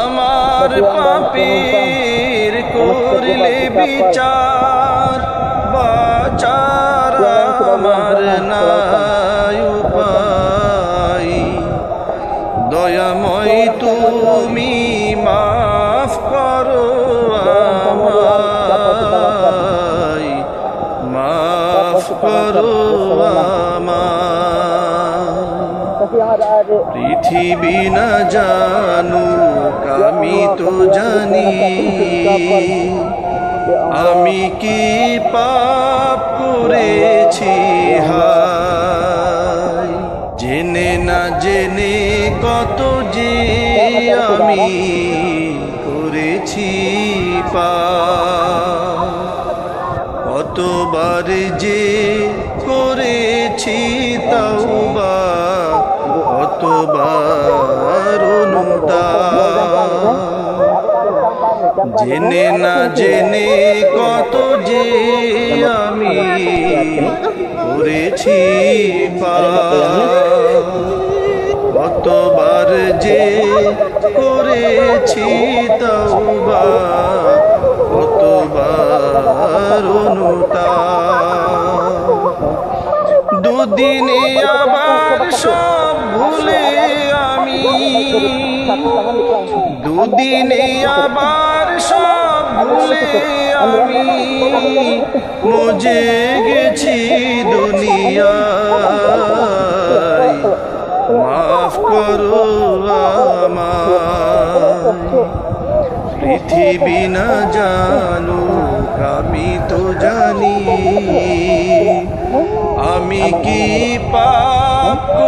আমার পাপের করলে বিচার বাচার আমার নাই উপায়। দয়াময় তুমি মাফ করো আমায়। মাফ করো আমায়। পৃথিবী না জানু আমি তো জানি। আমি কি পাপ করেছি? জেনে না জেনে কত যে আমি করেছি পাপ। কতবার যে করেছি কতবার জেনে না জেনে কত যে আমি করেছি কতবার যে করেছি তওবা কতবার অনুতাপ। দুদিনে আবার সব ভুলে আমি। দুদিনে আবার সব ভুলে আমি। মজে গেছি দুনিয়ায়। মাফ করো আমায়। পৃথিবী না জানো আমি তো জানি আমি কি পাপ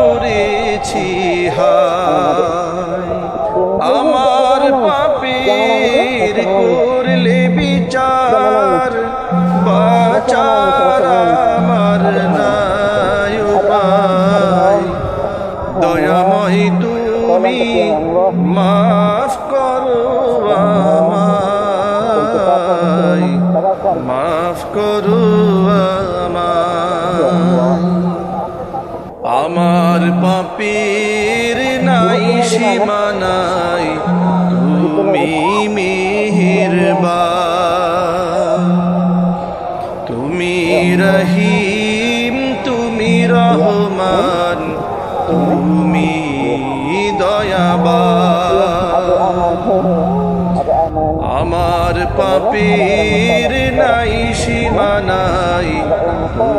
তুমি রহিম, তুমি রহমান, তুমি দয়াবান। আমার পাপের নাই সীমানাই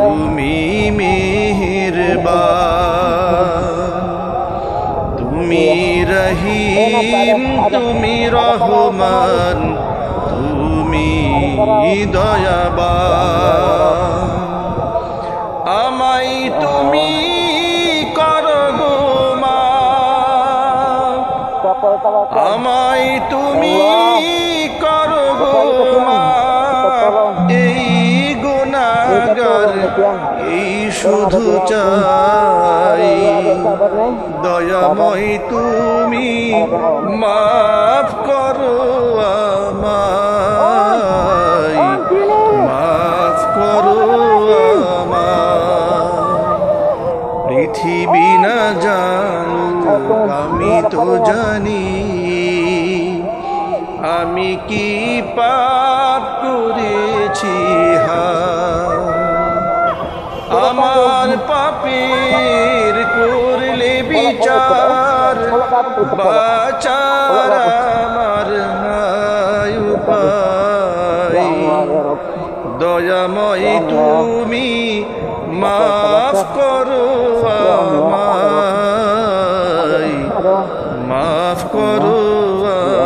তুমি মেহেরবান। তুমি রহিম, তুমি রহমান, তুমি দয়াবান আমাই তুমি করো গো মা। আমায় তুমি করো গো মা। এই গুণাগার এই শুধু চাই. দয়াময় তুমি মাফ করো আমি তো জানি আমি কি পাপ করেছি আমার পাপের করলে বিচার বাচার আমার দয়াময় তুমি মাফ করো আমায়। মাফ করো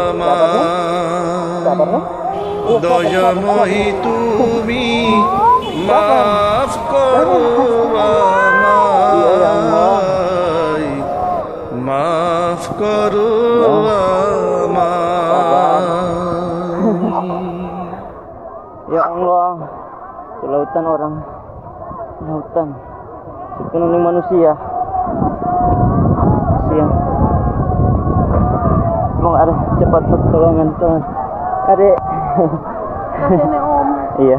আমায় দয়াময় তুমি মাফ করো আমায় মাফ করো Ya Allah, ke lautan orang, lautan, sepenuhnya manusia. siang. Mau ada cepat pertolongan tuh. Adek om. Iya.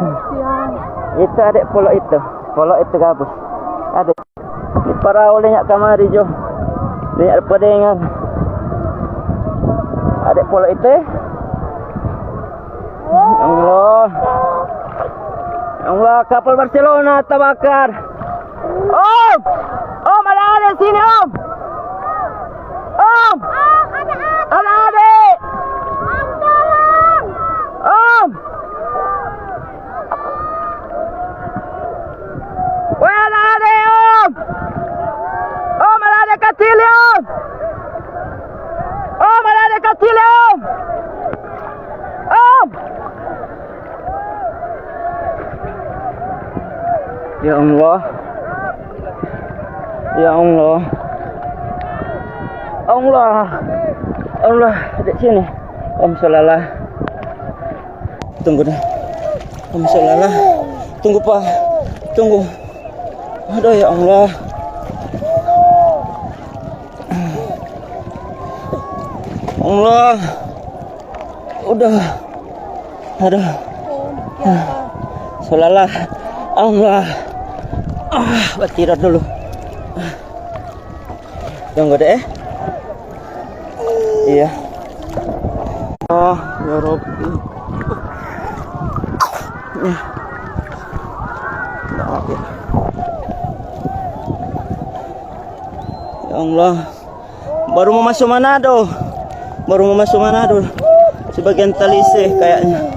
Siang. itu adek polo itu. Polo itu gabus. Adek para olehnya kamari jo. Dia dengan adek polo itu. Oh. Ya Allah. Ya Allah kapal Barcelona terbakar. قوم قوم الان يا سيدي قوم قوم الان قوم ويا الان قوم قوم الان كتيل قوم قوم الان كتيل قوم قوم يا الله ya, Allah. Allah. Allah. Di sini. Om Salalah. Tunggu dah. Om Salalah. Tunggu, Pak. Tunggu. Aduh, ya Allah. Allah. Udah. Aduh. Salalah. Allah. Ah, bertirat dulu. Tunggu deh. Iya. Oh, ya. Ya. Ya Allah. Baru mau masuk Manado. Baru mau masuk Manado. Sebagian talisih kayaknya.